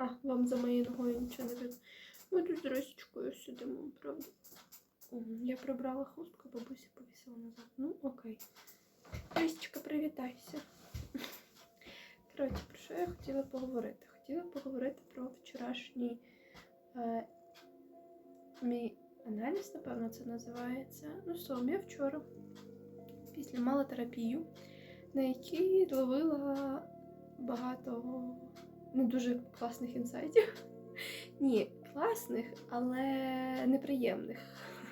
А, вам за моєю ногою нічого не видно. Ми тут з Росічкою сидимо, правда? Я прибрала хустку, бабуся повісила назад. Ну, окей. Росічка, привітайся. Коротше, про що я хотіла поговорити? Хотіла поговорити про вчорашній е, мій аналіз, напевно, це називається. Ну, словом, я вчора після мала терапію, на якій ловила багато не дуже класних інсайтів. Ні, класних, але неприємних.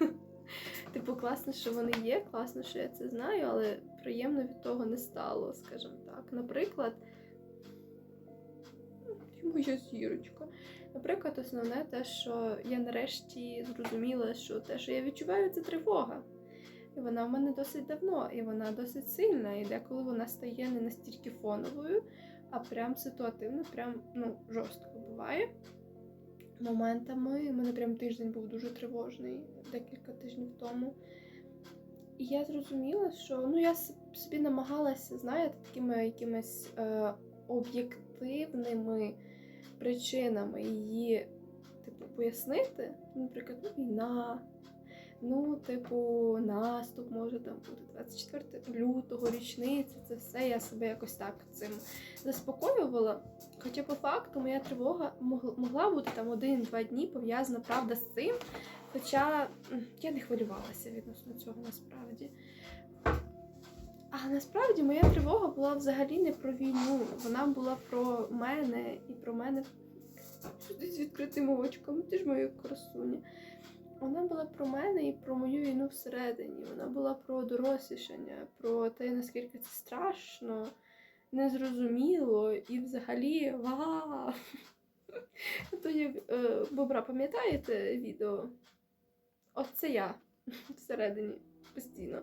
Типу, класно, що вони є, класно, що я це знаю, але приємно від того не стало, скажімо так. Наприклад, ну, моя зірочка. Наприклад, основне те, що я нарешті зрозуміла, що те, що я відчуваю, це тривога. І вона в мене досить давно, і вона досить сильна. І деколи вона стає не настільки фоновою, а прям ситуативно, прям ну, жорстко буває. Моментами. У мене прям тиждень був дуже тривожний декілька тижнів тому. І я зрозуміла, що ну я собі намагалася, знаєте, такими якимись е, об'єктивними причинами її, типу, пояснити. Наприклад, ну, війна, ну, типу, наступ може там бути 24 лютого, річниця, це все. Я себе якось так цим заспокоювала. Хоча по факту моя тривога могла бути там один-два дні пов'язана правда з цим. Хоча я не хвилювалася відносно цього насправді. А насправді моя тривога була взагалі не про війну. Вона була про мене і про мене з відкритими очками. Ти ж моя красуня. Вона була про мене і про мою війну всередині. Вона була про дорослішання, про те, наскільки це страшно, незрозуміло і взагалі ва. То як е, Бобра, пам'ятаєте відео? От це я всередині постійно.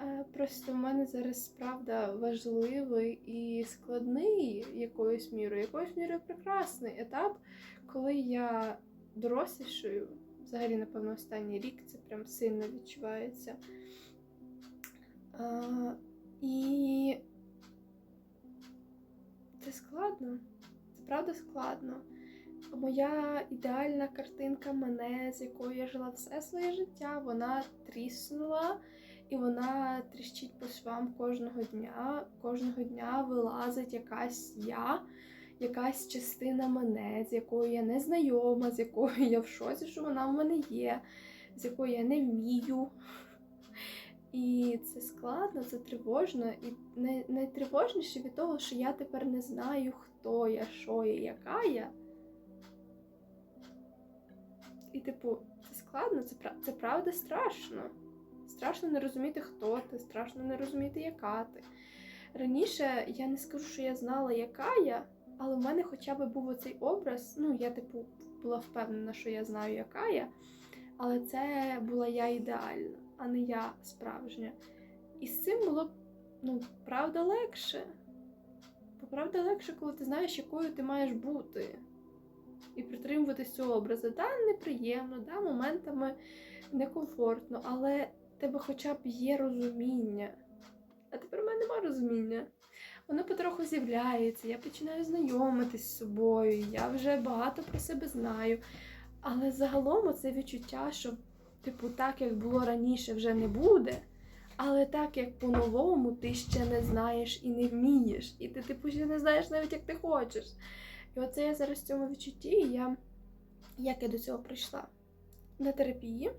Е, Просто в мене зараз правда важливий і складний якоюсь мірою, якоюсь мірою прекрасний етап, коли я дорослішаю. Взагалі, напевно, останній рік це прям сильно відчувається. А, і це складно. Це правда складно. Моя ідеальна картинка мене, з якою я жила все своє життя, вона тріснула і вона тріщить по швам кожного дня. Кожного дня вилазить якась я, якась частина мене, з якою я не знайома, з якою я в шоці, що вона в мене є, з якою я не вмію. І це складно, це тривожно. І найтривожніше від того, що я тепер не знаю, хто я, що я, яка я. І, типу, це складно, це, це правда страшно. Страшно не розуміти, хто ти, страшно не розуміти, яка ти. Раніше я не скажу, що я знала, яка я, але в мене хоча б був оцей образ. Ну, я, типу, була впевнена, що я знаю, яка я, але це була я ідеальна, а не я справжня. І з цим було, ну, правда, легше. Бо правда легше, коли ти знаєш, якою ти маєш бути. І притримуватись цього образу. Да, неприємно, да, моментами некомфортно, але в тебе хоча б є розуміння. А тепер в мене немає розуміння. Воно потроху з'являється, я починаю знайомитись з собою, я вже багато про себе знаю. Але загалом це відчуття, що, типу, так як було раніше, вже не буде. Але так як по-новому ти ще не знаєш і не вмієш, і ти, типу, ще не знаєш навіть, як ти хочеш. І оце я зараз в цьому відчутті, і я як я до цього прийшла на терапії.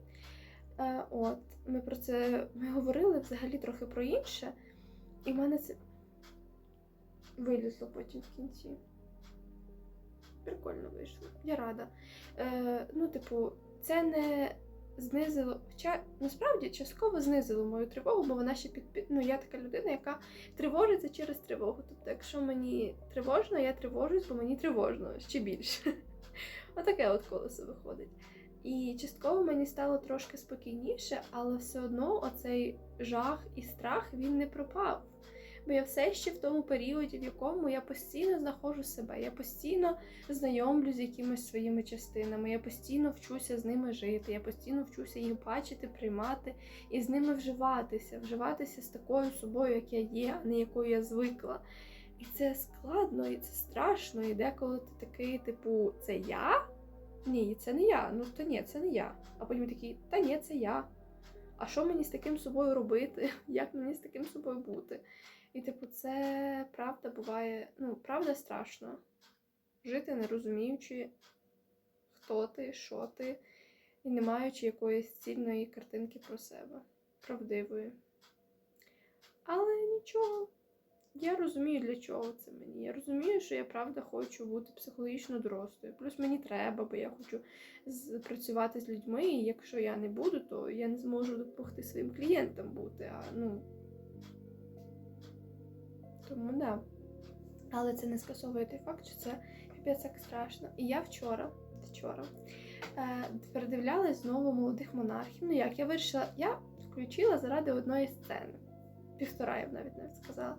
Е, от, ми про це ми говорили взагалі трохи про інше. І в мене це вилізло потім в кінці. Прикольно вийшло. Я рада. Е, ну, типу, це не знизило. Хоча насправді частково знизило мою тривогу, бо вона ще під. Ну, я така людина, яка тривожиться через тривогу. Тобто, якщо мені тривожно, я тривожусь, бо мені тривожно ще більше. Отаке от колесо виходить. І частково мені стало трошки спокійніше, але все одно оцей жах і страх він не пропав. Бо я все ще в тому періоді, в якому я постійно знаходжу себе, я постійно знайомлюсь з якимись своїми частинами, я постійно вчуся з ними жити, я постійно вчуся їх бачити, приймати і з ними вживатися, вживатися з такою собою, як я є, а не якою я звикла. І це складно, і це страшно. І деколи ти такий, типу, це я? Ні, це не я. Ну то ні, це не я. А потім такий, та ні, це я. А що мені з таким собою робити? Як мені з таким собою бути? І, типу, це правда буває, ну, правда страшно. Жити не розуміючи, хто ти, що ти, і не маючи якоїсь цільної картинки про себе, правдивої. Але нічого. Я розумію, для чого це мені. Я розумію, що я правда хочу бути психологічно дорослою. Плюс мені треба, бо я хочу працювати з людьми, і якщо я не буду, то я не зможу допомогти своїм клієнтам бути. А, ну... Тому да. Але це не скасовує той факт, що це капець як страшно. І я вчора, вчора е, передивлялась знову молодих монархів. Ну як я вирішила, я включила заради одної сцени. Півтора, я б навіть навіть сказала.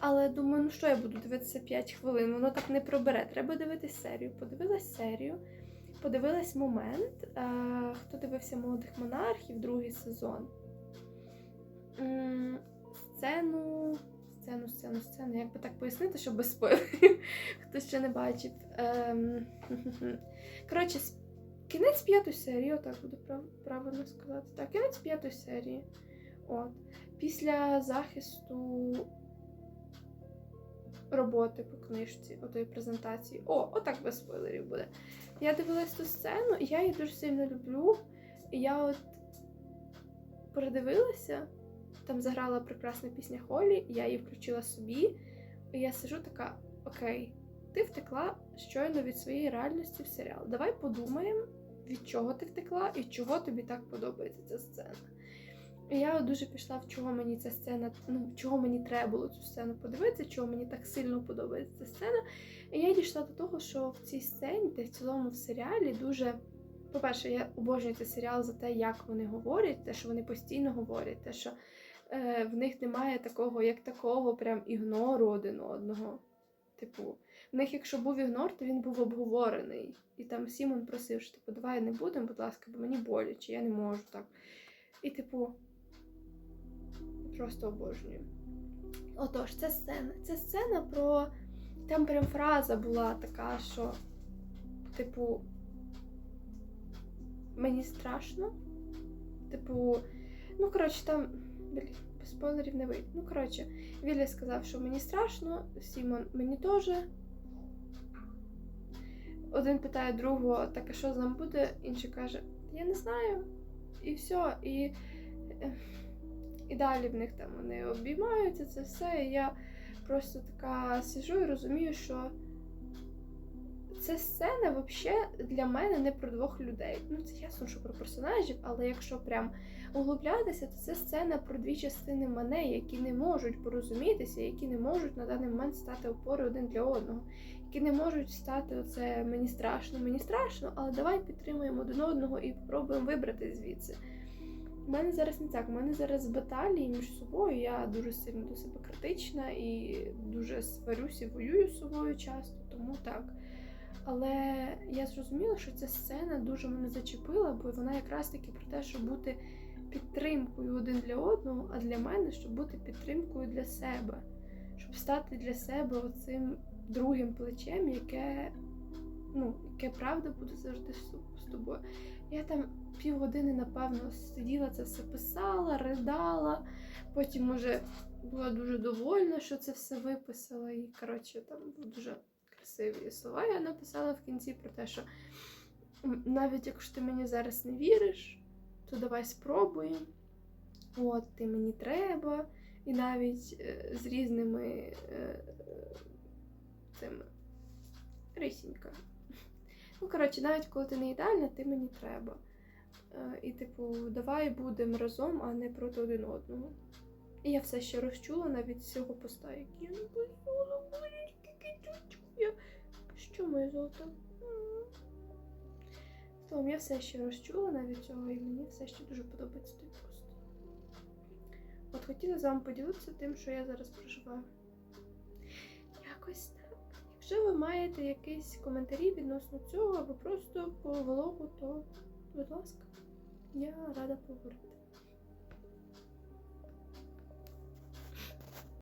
Але думаю, ну що я буду дивитися 5 хвилин, воно так не пробере. Треба дивитись серію. Подивилась серію, подивилась момент. Е, хто дивився молодих монархів, другий сезон. М, Сцену, сцену, сцену, сцену. Як би так пояснити, щоб без спойлерів, хто ще не бачив. Ем, Коротше, кінець п'ятої серії, отак буду правильно сказати. Так, кінець п'ятої серії. От. Після захисту роботи по книжці, отої презентації. О, отак без спойлерів буде. Я дивилась ту сцену, і я її дуже сильно люблю. І я от передивилася, там заграла прекрасна пісня Холі, я її включила собі. І я сижу така: окей, ти втекла щойно від своєї реальності в серіал. Давай подумаємо, від чого ти втекла і чого тобі так подобається ця сцена. І я дуже пішла, в чого мені ця сцена, ну, чого мені треба було цю сцену подивитися, чого мені так сильно подобається ця сцена. І я дійшла до того, що в цій сцені, та в цілому в серіалі дуже. По-перше, я обожнюю цей серіал за те, як вони говорять, те, що вони постійно говорять, те, що в них немає такого, як такого, прям ігнору один одного. Типу, в них, якщо був ігнор, то він був обговорений. І там Сімон просив, що типу, давай не будемо, будь ласка, бо мені боляче, я не можу так. І, типу, просто обожнюю. Отож, ця сцена. Це сцена про. Там прям фраза була така, що, типу, мені страшно. Типу, ну, коротше, там. Без спойлерів не вийде. Ну, коротше, Віллі сказав, що мені страшно, Сімон мені теж. Один питає другого, так а що з нами буде? Інший каже, я не знаю. І все. І, і далі в них там вони обіймаються, це все. І я просто така сижу і розумію, що ця сцена взагалі для мене не про двох людей. Ну, це ясно, що про персонажів, але якщо прям углублятися, то це сцена про дві частини мене, які не можуть порозумітися, які не можуть на даний момент стати опорою один для одного, які не можуть стати оце мені страшно, мені страшно, але давай підтримуємо один одного і спробуємо вибрати звідси. У мене зараз не так. У мене зараз баталії між собою. Я дуже сильно до себе критична і дуже сварюся воюю з собою часто, тому так. Але я зрозуміла, що ця сцена дуже мене зачепила, бо вона якраз таки про те, щоб бути підтримкою один для одного, а для мене, щоб бути підтримкою для себе, щоб стати для себе оцим другим плечем, яке, ну, яке правда буде завжди з- тобою. Я там півгодини, напевно, сиділа це все писала, ридала, потім уже була дуже довольна, що це все виписала. І, коротше, там дуже красиві слова я написала в кінці про те, що навіть якщо ти мені зараз не віриш, то давай спробуємо. От, ти мені треба. І навіть е, з різними е, цими рисіньками. Ну, коротше, навіть коли ти не ідеальна, ти мені треба. Е, І, типу, давай будемо разом, а не проти один одного. І я все ще розчула навіть з цього поста, який я китючку. Я... Що моє золото? Словом, я все ще розчула навіть цього, і мені все ще дуже подобається той пост. От хотіла з вами поділитися тим, що я зараз проживаю. Якось так. Якщо ви маєте якісь коментарі відносно цього, або просто по влогу, то, будь ласка, я рада поговорити.